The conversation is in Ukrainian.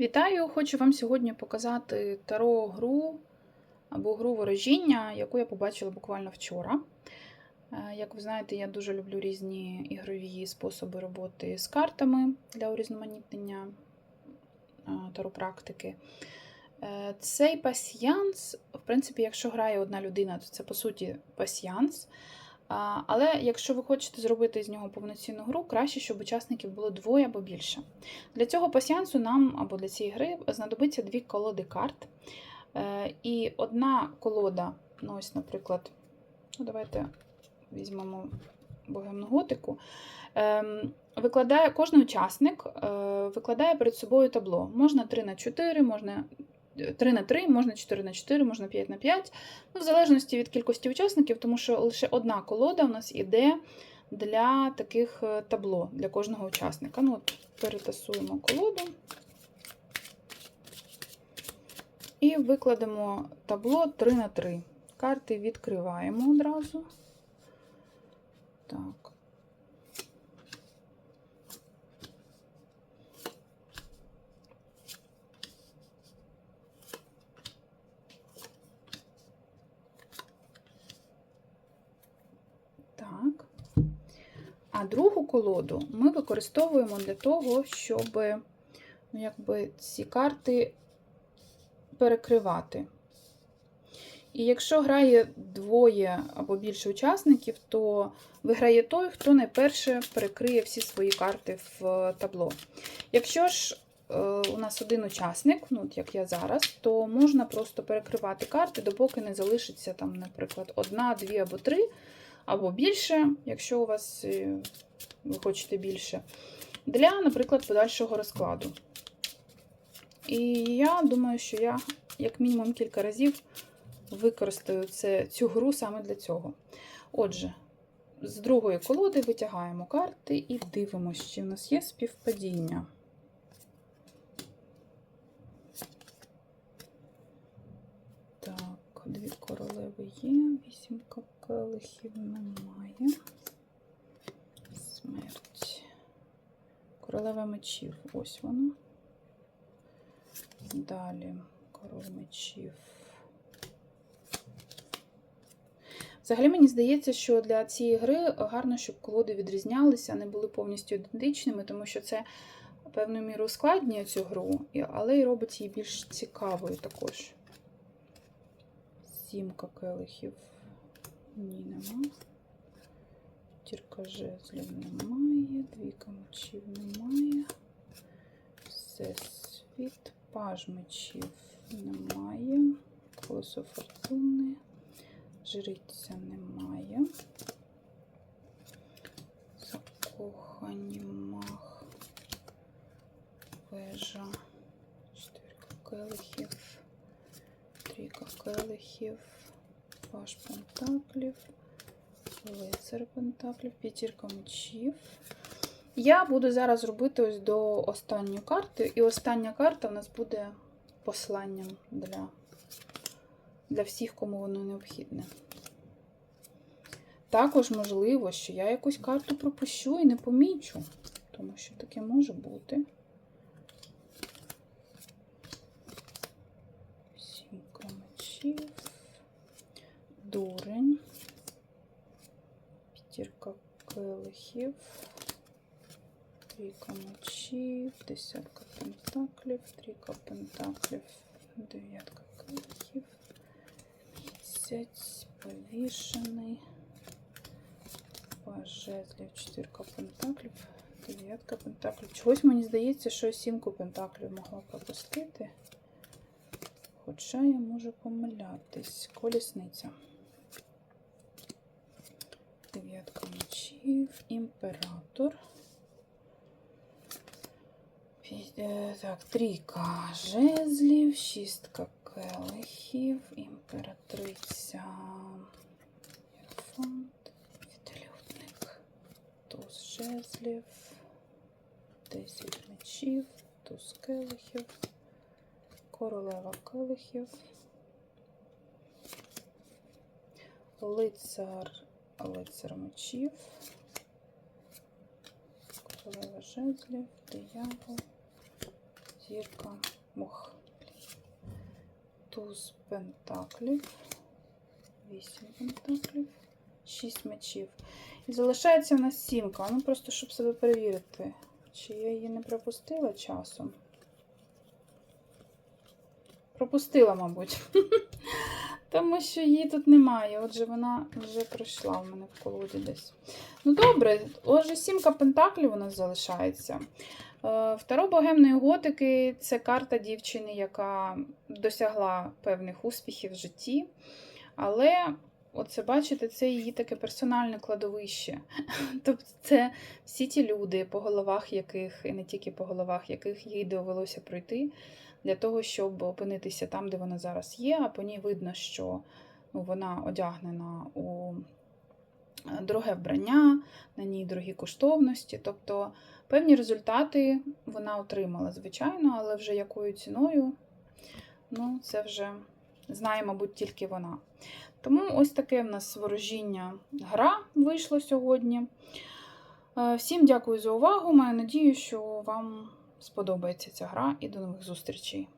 Вітаю! Хочу вам сьогодні показати таро гру або гру ворожіння, яку я побачила буквально вчора. Е, Як ви знаєте, я дуже люблю різні ігрові способи роботи з картами для урізноманітнення е, таро-практики. Е, Цей пасьянс, в принципі, якщо грає одна людина, то це по суті пасьянс. Але якщо ви хочете зробити з нього повноцінну гру, краще, щоб учасників було двоє або більше. Для цього пасіансу нам або для цієї гри знадобиться дві колоди карт. Е, І одна колода, ну ось, наприклад, ну, давайте візьмемо богемну готику. Ем, Викладає, кожен учасник е, викладає перед собою табло. Можна 3 на 4, можна 3 на 3, можна 4 на 4, можна 5 на 5. Ну, в залежності від кількості учасників, тому що лише одна колода у нас іде для таких е, табло для кожного учасника. Ну, от Перетасуємо колоду і викладемо табло 3 на 3. Карти відкриваємо одразу. Так. Так. А другу колоду ми використовуємо для того, щоб ну, якби, ці карти перекривати. І якщо грає двоє або більше учасників, то виграє той, хто найперше перекриє всі свої карти в табло. Якщо ж е, у нас один учасник, ну як я зараз, то можна просто перекривати карти, допоки не залишиться, там, наприклад, одна, дві або три, або більше, якщо у вас е, ви хочете більше, для, наприклад, подальшого розкладу. І я думаю, що я, як мінімум, кілька разів використаю це, цю гру саме для цього. Отже, з другої колоди витягаємо карти і дивимося, чи в нас є співпадіння. Так, дві королеви є, вісімка келихів немає. Смерть. Королева мечів. Ось вона. Далі король мечів. Взагалі, мені здається, що для цієї гри гарно, щоб колоди відрізнялися, не були повністю ідентичними, тому що це певною мірою ускладнює цю гру, але й робить її більш цікавою також. Сімка келихів. Ні, нема. Тірка жезлів немає, двійка мечів немає. Всесвіт, паж мечів немає. Колесо фортуни. Жриця немає. Закохані мах. Вежа. Чотирка келихів. Трійка келихів. Паш пентаклів. Лицар пентаклів. П'ятірка мечів. Я буду зараз робити ось до останньої карти. І остання карта у нас буде посланням для для всіх, кому воно необхідне. Також можливо, що я якусь карту пропущу і не помічу, тому що таке може бути. Сімка мечів, дурень, п'ятірка келихів, трійка мечів, десятка пентаклів, трійка пентаклів, дев'ятка келихів. Місяць повішений. Жезлів, чотирка пентаклів, дев'ятка пентаклів. Чогось мені здається, що сімку пентаклів могла пропустити. Хоча я можу помилятись. Колісниця. Дев'ятка мечів, імператор. Так, трійка жезлів, шістка келихів, імператриця, Єрофант, відлюдник, туз жезлів, десять мечів, туз келихів, королева келихів, лицар, лицар мечів, королева жезлів, диявол, зірка. Ох. Туз пентаклів. Вісім пентаклів. Шість мечів. І залишається в нас сімка. Ну просто щоб себе перевірити, чи я її не пропустила часом. Пропустила, мабуть. Тому що її тут немає. Отже, вона вже пройшла в мене в колоді десь. Ну, добре, отже, сімка пентаклів у нас залишається. Е, Второ богемної готики це карта дівчини, яка досягла певних успіхів в житті. Але, оце, бачите, це її таке персональне кладовище. Тобто, це всі ті люди, по головах яких, і не тільки по головах, яких їй довелося пройти для того, щоб опинитися там, де вона зараз є, а по ній видно, що ну, вона одягнена у е, дороге вбрання, на ній дорогі коштовності. Тобто певні результати вона отримала, звичайно, але вже якою ціною, ну, це вже знає, мабуть, тільки вона. Тому ось таке в нас ворожіння гра вийшло сьогодні. Е, Всім дякую за увагу. Маю надію, що вам сподобається ця гра і до нових зустрічей.